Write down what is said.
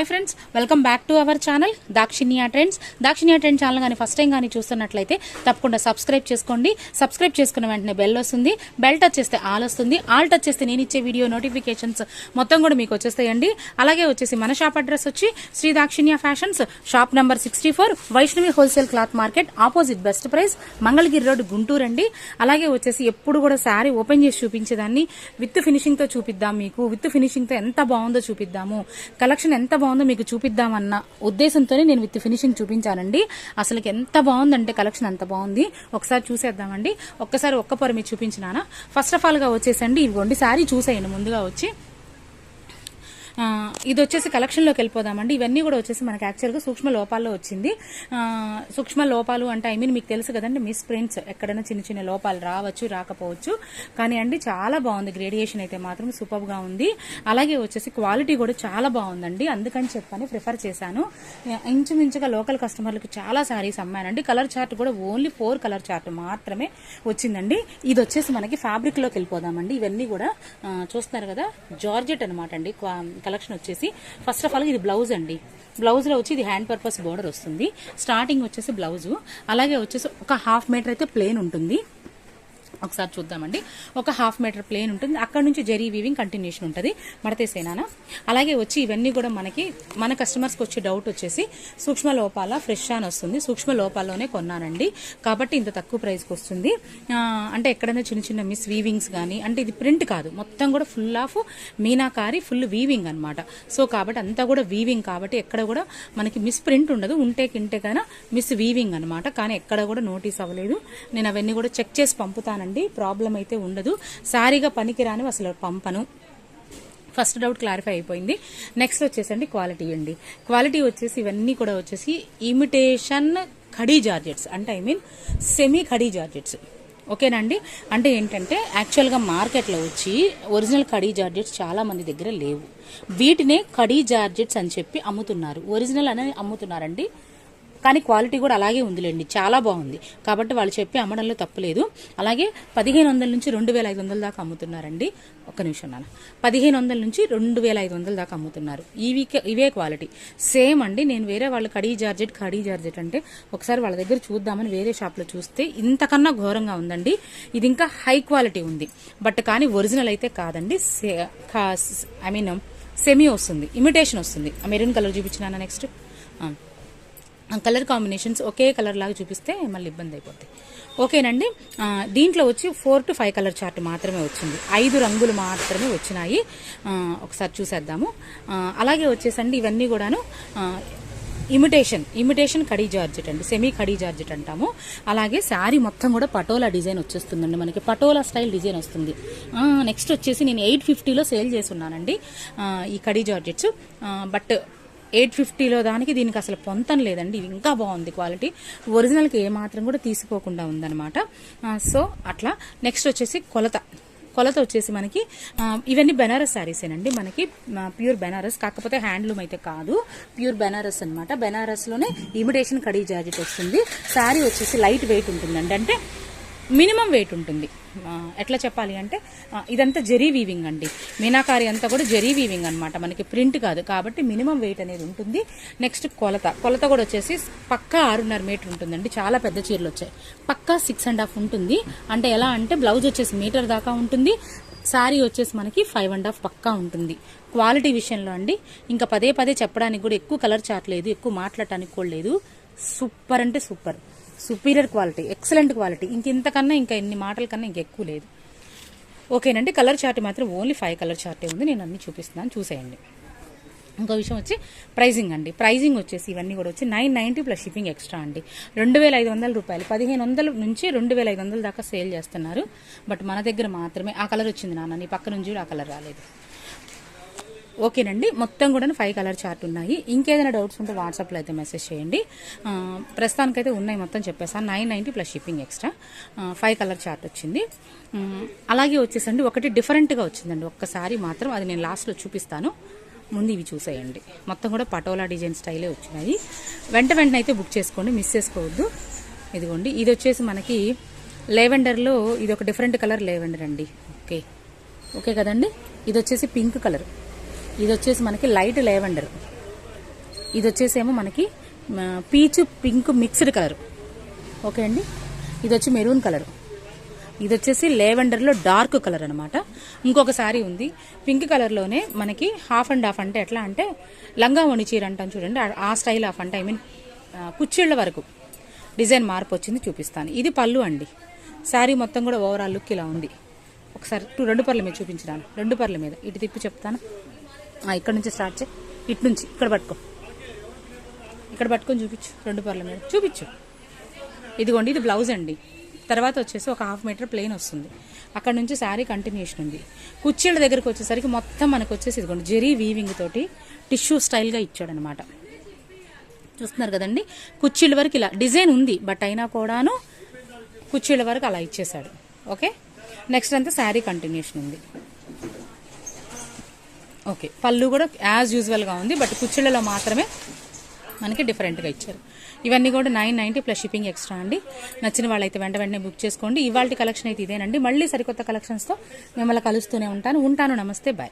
Hi friends welcome back to our channel Dakshinya trends. Dakshinya trend channel కానీ first time కానీ చూస్తున్నట్లయితే తప్పకుండా subscribe చేసుకోండి. సబ్స్క్రైబ్ చేసుకున్న వెంటనే బెల్ వస్తుంది. బెల్ టచ్ చేస్తే ఆల్ వస్తుంది. ఆల్ టచ్ చేస్తే నేను ఇచ్చే వీడియో నోటిఫికేషన్స్ మొత్తం కూడా మీకు వచ్చేస్తాయండి. అలాగే వచ్చేసి మన షాప్ అడ్రస్ వచ్చి Shri Dakshinya fashions shop number sixty four Vaishnavi wholesale cloth market opposite best price Mangalagiri road Guntur అండి. అలాగే వచ్చేసి ఎప్పుడు కూడా శారీ ఓపెన్ చేసి చూపించేదాన్ని. విత్ ఫినిషింగ్తో చూపిద్దాం మీకు. విత్ ఫినిషింగ్తో ఎంత బాగుందో చూపిద్దాము. కలెక్షన్ ఎంత బాగుందో మీకు చూపిద్దామన్న ఉద్దేశంతోనే నేను విత్ ఫినిషింగ్ చూపించానండి. అసలుకి ఎంత బాగుందంటే కలెక్షన్ అంత బాగుంది. ఒకసారి చూసేద్దామండి. ఒక్కసారి ఒక్క పొర మీకు చూపించినానా? ఫస్ట్ ఆఫ్ ఆల్గా వచ్చేసండి. ఇవ్వండి. శారీ చూసేయండి. ముందుగా వచ్చి ఇది వచ్చేసి కలెక్షన్లోకి వెళ్ళిపోదామండి. ఇవన్నీ కూడా వచ్చేసి మనకి యాక్చువల్గా సూక్ష్మ లోపాల్లో వచ్చింది. సూక్ష్మ లోపాలు అంటే ఐ మీన్ మీకు తెలుసు కదండి మిస్ ప్రింట్స్ ఎక్కడైనా చిన్న చిన్న లోపాలు రావచ్చు రాకపోవచ్చు. కానీ అండి చాలా బాగుంది. గ్రేడియేషన్ అయితే మాత్రం సూపర్గా ఉంది. అలాగే వచ్చేసి క్వాలిటీ కూడా చాలా బాగుందండి. అందుకని చెప్పని ప్రిఫర్ చేశాను. ఇంచుమించుగా లోకల్ కస్టమర్లకు చాలా సారీస్ అమ్మానండి. కలర్ చార్ట్ కూడా ఓన్లీ ఫోర్ కలర్ చార్ట్ మాత్రమే వచ్చిందండి. ఇది వచ్చేసి మనకి ఫ్యాబ్రిక్లోకి వెళ్ళిపోదామండి. ఇవన్నీ కూడా చూస్తున్నారు కదా జార్జెట్ అనమాట అండి. కలెక్షన్ వచ్చేసి ఫస్ట్ ఆఫ్ ఆల్ ఇది బ్లౌజ్ అండి. బ్లౌజ్లో వచ్చి ఇది హ్యాండ్ పర్పస్ బోర్డర్ వస్తుంది. స్టార్టింగ్ వచ్చేసి బ్లౌజు. అలాగే వచ్చేసి ఒక హాఫ్ మీటర్ అయితే ప్లేన్ ఉంటుంది. ఒకసారి చూద్దామండి. ఒక హాఫ్ మీటర్ ప్లేన్ ఉంటుంది. అక్కడ నుంచి జెరీ వీవింగ్ కంటిన్యూషన్ ఉంటుంది. మడతేసేనా అలాగే వచ్చి ఇవన్నీ కూడా మనకి మన కస్టమర్స్కి వచ్చే డౌట్ వచ్చేసి సూక్ష్మ లోపాల ఫ్రెష్ అని వస్తుంది. సూక్ష్మ లోపాల్లోనే కొన్నానండి. కాబట్టి ఇంత తక్కువ ప్రైస్కి వస్తుంది. అంటే ఎక్కడైనా చిన్న చిన్న మిస్ వీవింగ్స్ కానీ అంటే ఇది ప్రింట్ కాదు. మొత్తం కూడా full of meenakari full weaving అన్నమాట. సో కాబట్టి అంతా కూడా వీవింగ్ కాబట్టి ఎక్కడ కూడా మనకి మిస్ ప్రింట్ ఉండదు. ఉంటే కింటే కన్నా మిస్ వీవింగ్ అన్నమాట. కానీ ఎక్కడ కూడా నోటీస్ అవ్వలేదు. నేను అవన్నీ కూడా చెక్ చేసి పంపుతానండి. అండి. ప్రాబ్లం అయితే ఉండదు. సారీగా పనికిరాని అసలు పంపను. ఫస్ట్ డౌట్ క్లారిఫై అయిపోయింది. నెక్స్ట్ వచ్చేసండి క్వాలిటీ అండి. క్వాలిటీ వచ్చేసి ఇవన్నీ కూడా వచ్చేసి ఇమిటేషన్ ఖడీ జార్జెట్స్. అంటే I mean semi khadi georgettes. ఓకేనండి అంటే ఏంటంటే యాక్చువల్గా మార్కెట్లో వచ్చి ఒరిజినల్ కడీ జార్జెట్స్ చాలా మంది దగ్గర లేవు. వీటినే కడీ జార్జెట్స్ అని చెప్పి అమ్ముతున్నారు. ఒరిజినల్ అనేది అమ్ముతున్నారండి. కానీ క్వాలిటీ కూడా అలాగే ఉందిలేండి. చాలా బాగుంది. కాబట్టి వాళ్ళు చెప్పి అమ్మడంలో తప్పులేదు అలాగే పదిహేను వందల నుంచి రెండు వేల ఐదు వందల దాకా అమ్ముతున్నారండి. ఒక్క నిమిషం నాన్న. పదిహేను వందల నుంచి రెండు వేల ఐదు వందల దాకా అమ్ముతున్నారు. ఇవి ఇవే క్వాలిటీ. సేమ్ అండి. నేను వేరే వాళ్ళు కడీ జార్జెట్ కడీ జార్జెట్ అంటే ఒకసారి వాళ్ళ దగ్గర చూద్దామని వేరే షాప్లో చూస్తే ఇంతకన్నా ఘోరంగా ఉందండి. ఇది ఇంకా హై క్వాలిటీ ఉంది. బట్ కానీ ఒరిజినల్ అయితే కాదండి. ఐ మీన్ సెమీ వస్తుంది. ఇమిటేషన్ వస్తుంది. మెరూన్ కలర్ చూపించినా నెక్స్ట్? కలర్ కాంబినేషన్స్ ఒకే కలర్ లాగా చూపిస్తే మళ్ళీ ఇబ్బంది అయిపోద్ది. ఓకేనండి? దీంట్లో వచ్చి four to five colour chart మాత్రమే వచ్చింది. ఐదు రంగులు మాత్రమే వచ్చినాయి. ఒకసారి చూసేద్దాము. అలాగే వచ్చేసండి ఇవన్నీ కూడాను. ఇమిటేషన్ ఇమిటేషన్ కడీ జార్జెట్ అండి సెమీ కడీ జార్జెట్ అంటాము. అలాగే శారీ మొత్తం కూడా పటోలా డిజైన్ వచ్చేస్తుందండి మనకి. పటోలా స్టైల్ డిజైన్ వస్తుంది. నెక్స్ట్ వచ్చేసి నేను ఎయిట్ ఫిఫ్టీలో సేల్ చేస్తున్నానండి. ఉన్నానండి ఈ కడీ జార్జెట్స్. బట్ ఎయిట్ ఫిఫ్టీలో దానికి దీనికి అసలు పొంతం లేదండి. ఇది ఇంకా బాగుంది క్వాలిటీ. ఒరిజినల్కి ఏమాత్రం కూడా తీసుకోకుండా ఉందన్నమాట. సో అట్లా. నెక్స్ట్ వచ్చేసి కొలత. కొలత వచ్చేసి మనకి ఇవన్నీ బెనారస్ శారీసేనండి. మనకి ప్యూర్ బెనారస్ కాకపోతే హ్యాండ్లూమ్ అయితే కాదు. ప్యూర్ బెనారస్ అనమాట బెనారస్లోనే ఇమిటేషన్ కడీ జార్జెట్ వస్తుంది. శారీ వచ్చేసి లైట్ వెయిట్ ఉంటుందండి. అంటే మినిమం వెయిట్ ఉంటుంది. ఎట్లా చెప్పాలి అంటే ఇదంతా జెరీ వీవింగ్ అండి. మీనాకారి అంతా కూడా జెరీ వీవింగ్ అనమాట మనకి ప్రింట్ కాదు. కాబట్టి మినిమం వెయిట్ అనేది ఉంటుంది. నెక్స్ట్ కొలత. కొలత కూడా వచ్చేసి పక్కా ఆరున్నర మీటర్ ఉంటుందండి. చాలా పెద్ద చీరలు వచ్చాయి. పక్కా సిక్స్ అండ్ హాఫ్ ఉంటుంది. అంటే ఎలా అంటే బ్లౌజ్ వచ్చేసి మీటర్ దాకా ఉంటుంది. శారీ వచ్చేసి మనకి ఫైవ్ అండ్ హాఫ్ పక్కా ఉంటుంది. క్వాలిటీ విషయంలో అండి. ఇంకా పదే పదే చెప్పడానికి కూడా ఎక్కువ కలర్ చాట్ లేదు. ఎక్కువ మాట్లాడటానికి కూడా లేదు. సూపర్ అంటే super superior quality excellent quality ఇంక ఇంతకన్నా ఇంకా ఎన్ని మాటల కన్నా ఇంకెక్కువ లేదు. ఓకేనండి కలర్ చార్ట్ మాత్రం ఓన్లీ ఫైవ్ కలర్ చార్టే ఉంది. నేను అన్ని చూపిస్తున్నాను చూసేయండి. ఇంకో విషయం వచ్చి ప్రైజింగ్ అండి. ప్రైజింగ్ వచ్చేసి ఇవన్నీ కూడా వచ్చి nine ninety plus shipping extra అండి. రెండు వేల ఐదు వందల రూపాయలు. పదిహేను వందల నుంచి రెండు వేల ఐదు వందల దాకా సేల్ చేస్తున్నారు. బట్ మన దగ్గర మాత్రమే ఆ కలర్ వచ్చింది నాన్న. నీ పక్క నుంచి కూడా ఆ కలర్ రాలేదు. ఓకేనండి. మొత్తం కూడా ఫైవ్ కలర్ చార్ట్ ఉన్నాయి. ఇంకేదైనా డౌట్స్ ఉంటే వాట్సాప్లో అయితే మెసేజ్ చేయండి. ప్రస్తుతానికైతే ఉన్నాయి మొత్తం చెప్పేసాను nine ninety plus shipping extra five colour chart వచ్చింది. అలాగే వచ్చేసండి. ఒకటి డిఫరెంట్గా వచ్చిందండి. ఒక్కసారి మాత్రం అది నేను లాస్ట్లో చూపిస్తాను. ముందు ఇవి చూసేయండి. మొత్తం కూడా పటోలా డిజైన్ స్టైలే వచ్చినాయి. వెంట వెంటనే అయితే బుక్ చేసుకోండి. మిస్ చేసుకోవద్దు. ఇదిగోండి. ఇది వచ్చేసి మనకి లేవెండర్లో ఇది ఒక డిఫరెంట్ కలర్ లేవెండర్ అండి. ఓకే ఓకే కదండి? ఇది వచ్చేసి పింక్ కలర్ ఇది వచ్చేసి మనకి లైట్ లేవెండర్. ఇది వచ్చేసేమో మనకి పీచు పింక్ మిక్స్డ్ కలర్. ఓకే అండి? ఇది వచ్చి మెరూన్ కలర్. ఇది వచ్చేసి లేవెండర్లో డార్క్ కలర్ అనమాట ఇంకొక శారీ ఉంది. పింక్ కలర్లోనే మనకి హాఫ్ అండ్ హాఫ్ అంటే ఎట్లా అంటే లంగా వణి చీర అంటాం చూడండి. ఆ- స్టైల్ ఆఫ్ అంటే ఐ మీన్ కుచ్చిళ్ళ వరకు డిజైన్ మార్పు వచ్చింది చూపిస్తాను. ఇది పళ్ళు అండి. శారీ మొత్తం కూడా ఓవరాల్ లుక్ ఇలా ఉంది. ఒకసారి రెండు పర్ల మీద చూపించినాను. రెండు పర్ల మీద. ఇటు తిప్పి చెప్తాను. ఇక్కడ నుంచి స్టార్ట్ చేయి. ఇటు నుంచి ఇక్కడ పట్టుకో. ఇక్కడ పట్టుకొని చూపించు రెండు పర్ల మీద. చూపించు. ఇదిగోండి ఇది బ్లౌజ్ అండి. తర్వాత వచ్చేసి ఒక హాఫ్ మీటర్ ప్లెయిన్ వస్తుంది. అక్కడ నుంచి శారీ కంటిన్యూషన్ ఉంది. కుర్చీల దగ్గరకు వచ్చేసరికి మొత్తం మనకు వచ్చేసి ఇదిగోండి జెరీ వీవింగ్ తోటి టిష్యూ స్టైల్గా ఇచ్చాడనమాట. చూస్తున్నారు కదండి? కుర్చీల వరకు ఇలా డిజైన్ ఉంది బట్ అయినా కూడాను కుర్చీల వరకు అలా ఇచ్చేశాడు. ఓకే? నెక్స్ట్ అంతా శారీ కంటిన్యూషన్ ఉంది. ఓకే. పళ్ళు కూడా యాజ్ యూజువల్గా ఉంది బట్ కుచ్చిళ్ళలో మాత్రమే మనకి డిఫరెంట్గా ఇచ్చారు. ఇవన్నీ కూడా nine ninety plus shipping extra అండి. నచ్చిన వాళ్ళైతే వెంట వెంటనే బుక్ చేసుకోండి. ఇవాళ కలెక్షన్ అయితే ఇదేనండి. మళ్ళీ సరికొత్త కలెక్షన్స్తో మిమ్మల్ని కలుస్తూనే ఉంటాను. ఉంటాను. నమస్తే. బాయ్